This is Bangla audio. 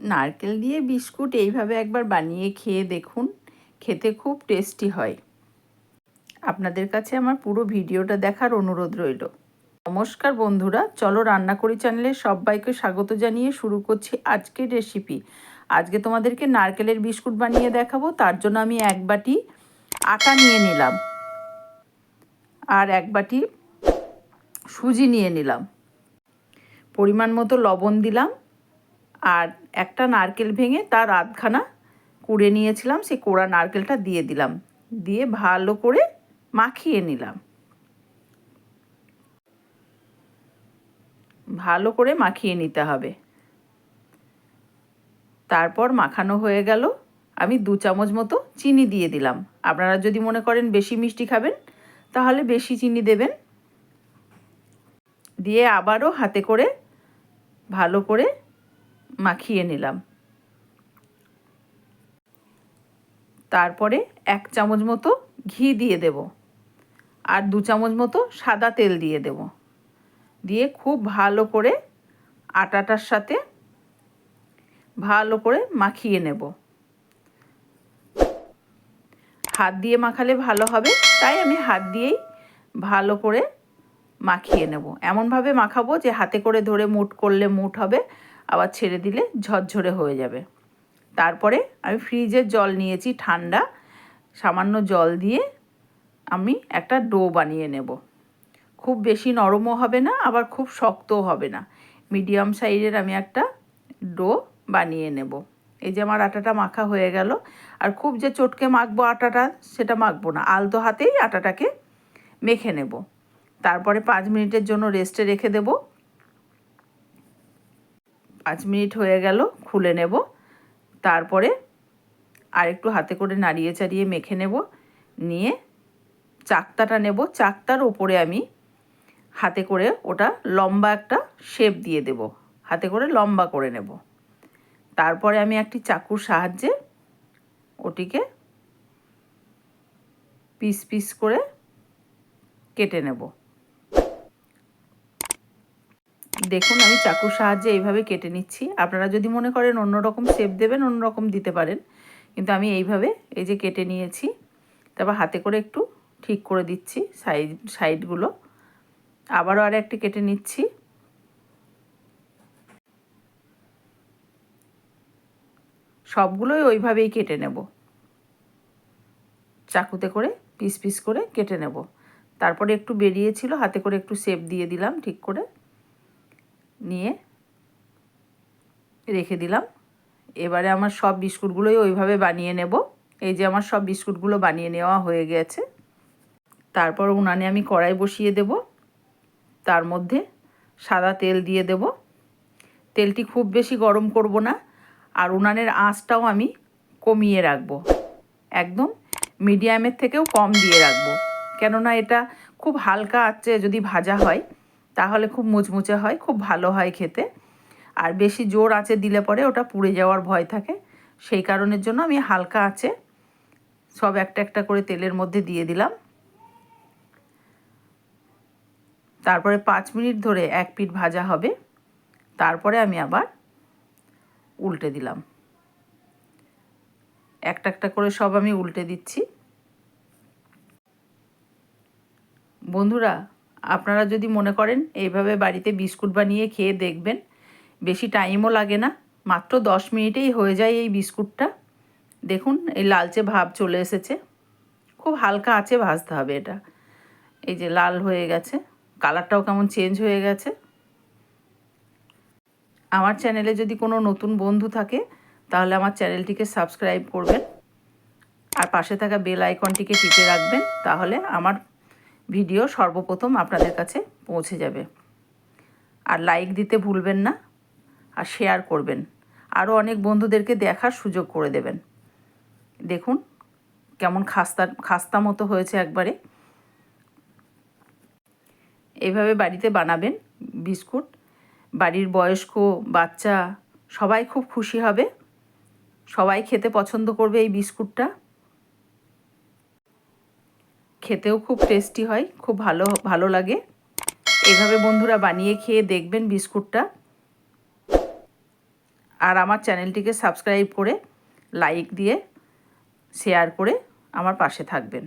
নারকেল দিয়ে বিস্কুট এইভাবে একবার বানিয়ে খেয়ে দেখুন। খেতে খুব টেস্টি হয়। আপনাদের কাছে আমার পুরো ভিডিওটা দেখার অনুরোধ রইল। নমস্কার বন্ধুরা, চলো রান্না করি চ্যানেলে সবাইকে স্বাগত জানিয়ে শুরু করছি আজকের রেসিপি। আজকে তোমাদেরকে নারকেলের বিস্কুট বানিয়ে দেখাবো, তার জন্য আমি এক বাটি আটা নিয়ে নিলাম। আর এক বাটি সুজি নিয়ে নিলাম। পরিমাণ মতো লবণ দিলাম। আর একটা নারকেল ভেঙে তার আধখানা কুড়ে নিয়েছিলাম, সেই কোড়া নারকেলটা দিয়ে দিলাম। দিয়ে ভালো করে মাখিয়ে নিলাম। ভালো করে মাখিয়ে নিতে হবে। তারপর মাখানো হয়ে গেল। আমি দু চামচ মতো চিনি দিয়ে দিলাম। আপনারা যদি মনে করেন বেশি মিষ্টি খাবেন, তাহলে বেশি চিনি দেবেন। দিয়ে আবারও হাতে করে ভালো করে মাখিয়ে নিলাম। তারপরে এক চামচ মতো ঘি দিয়ে দেব আর দু চামচ মতো সাদা তেল দিয়ে দেব। দিয়ে খুব ভালো করে আটাটার সাথে ভালো করে মাখিয়ে নেব। হাত দিয়ে মাখালে ভালো হবে, তাই আমি হাত দিয়েই ভালো করে মাখিয়ে নেব। এমনভাবে মাখাবো যে হাতে করে ধরে মুট করলে মুট হবে আবার ছেড়ে দিলে ঝরঝরে হয়ে যাবে। তারপরে আমি ফ্রিজের জল নিয়েছি ঠান্ডা, সামান্য জল দিয়ে আমি একটা ডো বানিয়ে নেব। খুব বেশি নরমও হবে না, আবার খুব শক্তও হবে না। মিডিয়াম সাইজের আমি একটা ডো বানিয়ে নেব। এই যে আমার আটাটা মাখা হয়ে গেল, আর খুব যে চটকে মাখবো আটাটা সেটা মাখবো না, আলতো হাতেই আটাটাকে মেখে নেব। তারপরে পাঁচ মিনিটের জন্য রেস্টে রেখে দেব। পাঁচ মিনিট হয়ে গেল, খুলে নেব। তারপরে আর একটু হাতে করে নাড়িয়ে চাড়িয়ে মেখে নেব। নিয়ে চাকতাটা নেব। চাকতার ওপরে আমি হাতে করে ওটা লম্বা একটা শেপ দিয়ে দেব। হাতে করে লম্বা করে নেব। তারপরে আমি একটি চাকুর সাহায্যে ওটিকে পিস পিস করে কেটে নেব। দেখুন, আমি চাকুর সাহায্যে এইভাবে কেটে নিচ্ছি। আপনারা যদি মনে করেন অন্য রকম শেপ দেবেন অন্য রকম দিতে পারেন। কিন্তু আমি এইভাবে এই যে কেটে নিয়েছি, তারপর হাতে করে একটু ঠিক করে দিচ্ছি সাইড সাইডগুলো আবারও আর একটি কেটে নিচ্ছি। সবগুলোই ওইভাবেই কেটে নেব। চাকুতে করে, পিস পিস করে কেটে নেব। তারপরে একটু বেরিয়েছিল, হাতে করে একটু শেপ দিয়ে দিলাম ঠিক করে। নিয়ে রেখে দিলাম। এবারে আমার সব বিস্কুটগুলোই ওইভাবে বানিয়ে নেব। এই যে আমার সব বিস্কুটগুলো বানিয়ে নেওয়া হয়ে গেছে। তারপর উনানে আমি কড়াই বসিয়ে দেব। তার মধ্যে সাদা তেল দিয়ে দেব। তেলটি খুব বেশি গরম করব না। আর উনানের আঁচটাও আমি কমিয়ে রাখব। একদম মিডিয়ামের থেকেও কম দিয়ে রাখব। কেননা এটা খুব হালকা আঁচে যদি ভাজা হয় তাহলে খুব মুচমুচে হয়, খুব ভালো হয় খেতে। আর বেশি জোর আঁচে দিলে পরে ওটা পুড়ে যাওয়ার ভয় থাকে। সেই কারণের জন্য আমি হালকা আঁচে সব একটা একটা করে তেলের মধ্যে দিয়ে দিলাম। তারপরে পাঁচ মিনিট ধরে এক পিঠ ভাজা হবে। তারপরে আমি আবার উল্টে দিলাম। একটা একটা করে সব আমি উল্টে দিচ্ছি। বন্ধুরা আপনারা যদি মনে করেন এইভাবে বাড়িতে বিস্কুট বানিয়ে খেয়ে দেখবেন, বেশি টাইমও লাগে না, মাত্র দশ মিনিটেই হয়ে যায় এই বিস্কুটটা। দেখুন, এই লালচে ভাব চলে এসেছে। খুব হালকা আছে ভাজতে হবে এটা। এই যে লাল হয়ে গেছে, কালারটাও কেমন চেঞ্জ হয়ে গেছে। আমার চ্যানেলে যদি কোনো নতুন বন্ধু থাকে, তাহলে আমার চ্যানেলটিকে সাবস্ক্রাইব করবেন। আর পাশে থাকা বেল আইকনটিকে টিপে রাখবেন, তাহলে আমার ভিডিও সর্বপ্রথম আপনাদের কাছে পৌঁছে যাবে। আর লাইক দিতে ভুলবেন না, আর শেয়ার করবেন। আরও অনেক বন্ধুদেরকে দেখার সুযোগ করে দেবেন। দেখুন কেমন খাস্তা খাস্তা মতো হয়েছে একবারে। এভাবে বাড়িতে বানাবেন বিস্কুট। বাড়ির বয়স্ক, বাচ্চা সবাই খুব খুশি হবে। সবাই খেতে পছন্দ করবে এই বিস্কুটটা। খেতেও খুব টেস্টি হয়, খুব ভালো ভালো লাগে। এভাবে বন্ধুরা বানিয়ে খেয়ে দেখবেন বিস্কুটটা। আর আমার চ্যানেলটিকে সাবস্ক্রাইব করে লাইক দিয়ে শেয়ার করে আমার পাশে থাকবেন।